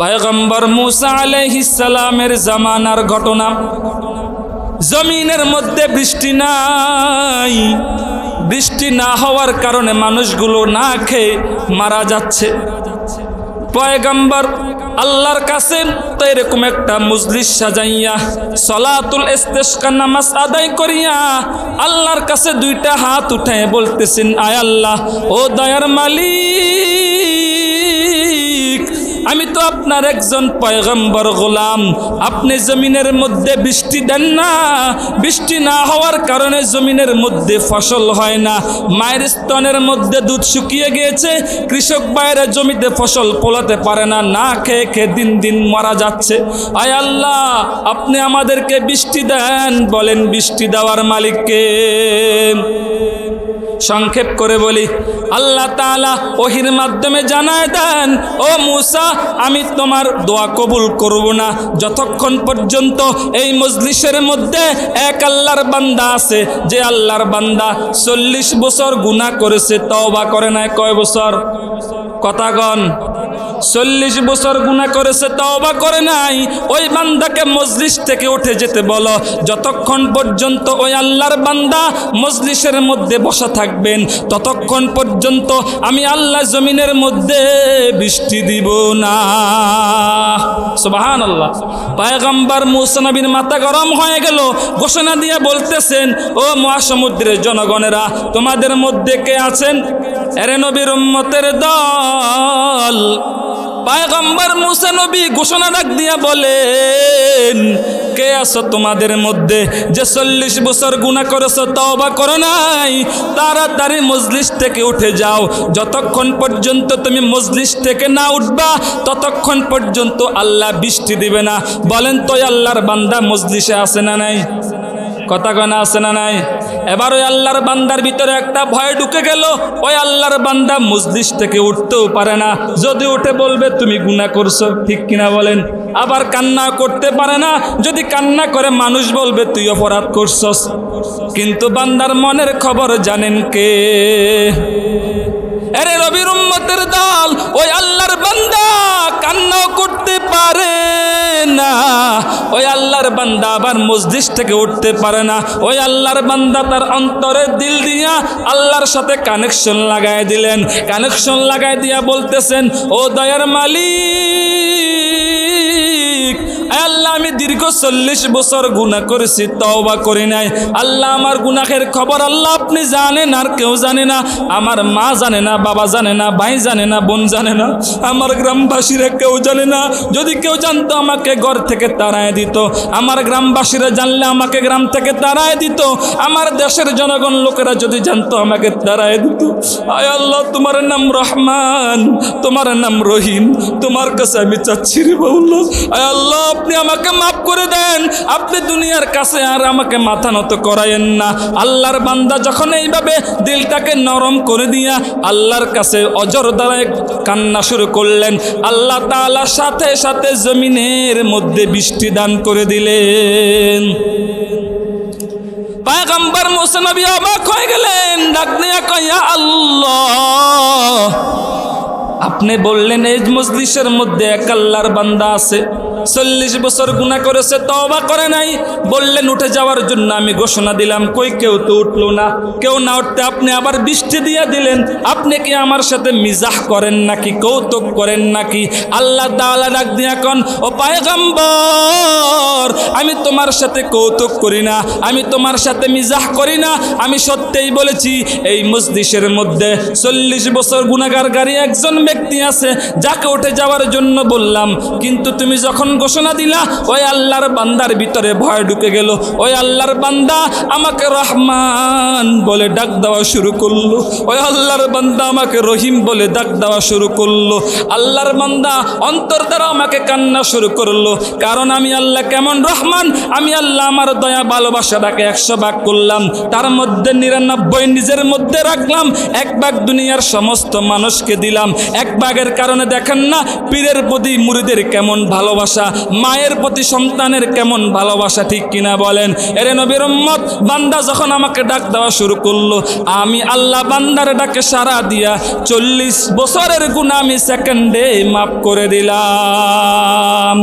পয়গম্বর মুসা আলাইহিসালামের জামানার ঘটনা। জমিনের মধ্যে বৃষ্টি নাই। বৃষ্টি না হওয়ার কারণে মানুষগুলো না খেয়ে মারা যাচ্ছে। পয়গম্বর আল্লাহর কাছে তো এরকম একটা মজলিস সাজাইয়া সলাতুল ইস্তেস্কা নামাজ আদায় করিয়া আল্লাহর কাছে দুইটা হাত উঠায় বলতেছেন, আয় আল্লাহ, ও দয়ার মালিক আমি তো আপনার একজন পয়গম্বর গোলাম। আপনি জমিনের মধ্যে বৃষ্টি দেন না। বৃষ্টি না হওয়ার কারণে জমিনের মধ্যে ফসল হয় না। মায়ের স্তনের মধ্যে দুধ শুকিয়ে গিয়েছে। কৃষক বাইরে জমিতে ফসল ফলাতে পারে না। না খেয়ে খেয়ে দিন দিন মারা যাচ্ছে। আয় আল্লাহ, আপনি আমাদেরকে বৃষ্টি দেন। বলেন বৃষ্টি দেওয়ার মালিককে। সংক্ষেপ করে বলি, আল্লাহ তাআলা ওহির মাধ্যমে জানায় দেন, ও মুসা আমি তোমার দোয়া কবুল করব না। যতক্ষণ পর্যন্ত এই মজলিসের মধ্যে এক আল্লাহর বান্দা আছে, যে আল্লাহর বান্দা চল্লিশ বছর গুনাহ করেছে, তওবা করে নাই কয় বছর? কথাগণ চল্লিশ বছর গুণা করেছে, তওবা করে নাই, ওই বান্দাকে মজলিস থেকে উঠে যেতে বলো। যতক্ষণ পর্যন্ত ওই আল্লাহর বান্দা মজলিসের মধ্যে বসা থাকবেন, ততক্ষণ পর্যন্ত আমি আল্লাহ জমিনের মধ্যে বৃষ্টি দিব না। সুবাহান আল্লাহ পায়গাম্বার মুসানবীর মাথা গরম হয়ে গেল, ঘোষণা দিয়ে বলতেছেন, ও মহাসমুদ্রের জনগণেরা, তোমাদের মধ্যে কে আছেন? এরে নবীর উম্মতের দল। পায়গম্বর মুসা নবী ঘোষণা ডাক দিয়া বলেন আছো তোমাদের মধ্যে? যে চল্লিশ বছর গুণা করেছ, তওবা করো নাই। তাড়াতাড়ি মজলিস থেকে উঠে যাও। যতক্ষণ পর্যন্ত তুমি মজলিস থেকে না উঠবা, ততক্ষণ পর্যন্ত আল্লাহ বৃষ্টি দিবে না। বলেন তো আল্লাহর বান্দা মজলিসে আসে না নাই? কথা কনা আসে না নাই? এবার ওই আল্লাহর বান্দার ভিতরে একটা ভয় ঢুকে গেল। ওই আল্লাহর বান্দা মজলিস থেকে উঠতেও পারে না। যদি উঠে বলবে, তুমি গুণা করছ। ঠিক কিনা বলেন। আবার কান্না করতে পারে না। যদি কান্না করে মানুষ বলবে, তুই অপরাধ করছস। কিন্তু বান্দার মনের খবর জানেন কে? আরে রবির উম্মতের দল, ওই আল্লাহর বান্দা কান্নাও করতে বান্দা আবার মসজিদ থেকে উঠতে পারে না। ওই আল্লাহর বান্দা তার অন্তরে দিল দিয়া আল্লাহর সাথে কানেকশন লাগায় দিলেন। কানেকশন লাগায় দিয়া বলতেছেন, ও দয়ার মালিক আল্লাহ, আমি দীর্ঘ চল্লিশ বছর গুণা করেছি, তওবা করি নাই। আল্লাহ আমার গুনাহের খবর আল্লাহ আপনি জানেন, আর কেউ জানে না। আমার মা জানে না, বাবা জানে না, ভাই জানে না, বোন জানে না, আমার গ্রামবাসীরা কেউ জানে না। যদি কেউ জানতো, আমাকে ঘর থেকে তাড়ায় দিত। আমার গ্রামবাসীরা জানলে আমাকে গ্রাম থেকে তাড়ায় দিত। আমার দেশের জনগণ লোকেরা যদি জানতো, আমাকে তাড়ায় দিত। আয় আল্লাহ, তোমার নাম রহমান, তোমার নাম রহিম, তোমার কাছে আমি চাচ্ছি রে বাউল্লাহ। আয় আল্লাহ, আপনি আমাকে মাফ করে দেন। আপনি দুনিয়ার কাছে আর আমাকে মাথা নত করায়েন না। আল্লাহর বান্দা যখন এইভাবে দিলটাকে নরম করে দিয়া আল্লাহর কাছে অজর দ্বারায় কান্না শুরু করলেন, আল্লাহ তাআলার সাথে সাথে জমিনের মধ্যে বৃষ্টি দান করে দিলেন। পায়গাম্বার মুসা নবী অবাক হয়ে গেলেন, ডাক দিয়া কয়া আল্লাহ, আপনি বললেন, এই মজলিসের মধ্যে এক আল্লাহর বান্দা আছে। চল্লিশ বছর গুণা করেছে, তওবা করে নাই। বললেন, উঠে যাওয়ার জন্য আমি ঘোষণা দিলাম, কই কেউ তো উঠল না। কেউ না উঠতে আপনি আবার বৃষ্টি দিয়ে দিলেন। আপনি কি আমার সাথে মিজাহ করেন নাকি, কৌতুক করেন নাকি? আল্লাহ তাআলা ডাক দিয়া কন, ও পায়গাম্বর, আমি তোমার সাথে কৌতুক করি না, আমি তোমার সাথে মিজাহ করি না। আমি সত্যিই বলেছি, এই মসজিদের মধ্যে চল্লিশ বছর গুণাগার গাড়ি একজন ব্যক্তি আছে, যাকে উঠে যাওয়ার জন্য বললাম, কিন্তু তুমি যখন ঘোষণা দিলা, ওই আল্লাহর বান্দার ভিতরে ভয় ঢুকে গেল। ওই আল্লাহর বান্দা আমাকে রহমান বলে ডাক দেওয়া শুরু করল। ওই আল্লাহর বান্দা আমাকে রহিম বলে ডাক দেওয়া শুরু করল। আল্লাহর বান্দা অন্তর দ্বারা আমাকে কান্না শুরু করল। কারণ আমি আল্লাহ কেমন রহমান, আমি আল্লাহ আমার দয়া ভালোবাসাটাকে একশো ভাগ করলাম। তার মধ্যে নিরানব্বই নিজের মধ্যে রাখলাম। এক ভাগ দুনিয়ার সমস্ত মানুষকে দিলাম। এক ভাগের কারণে দেখেন না, পীরের প্রতি মুড়িদের কেমন ভালোবাসা। ভালোবাসা, মায়ের প্রতি সন্তানের কেমন ভালোবাসা, ঠিক কিনা বলেন? এরে নবীর উম্মত, বান্দা যখন আমাকে ডাক দেওয়া শুরু করল, আমি আল্লাহ বান্দার ডাকে সারা দিয়া চল্লিশ বছরের গুণা আমি সেকেন্ডে মাফ করে দিলাম।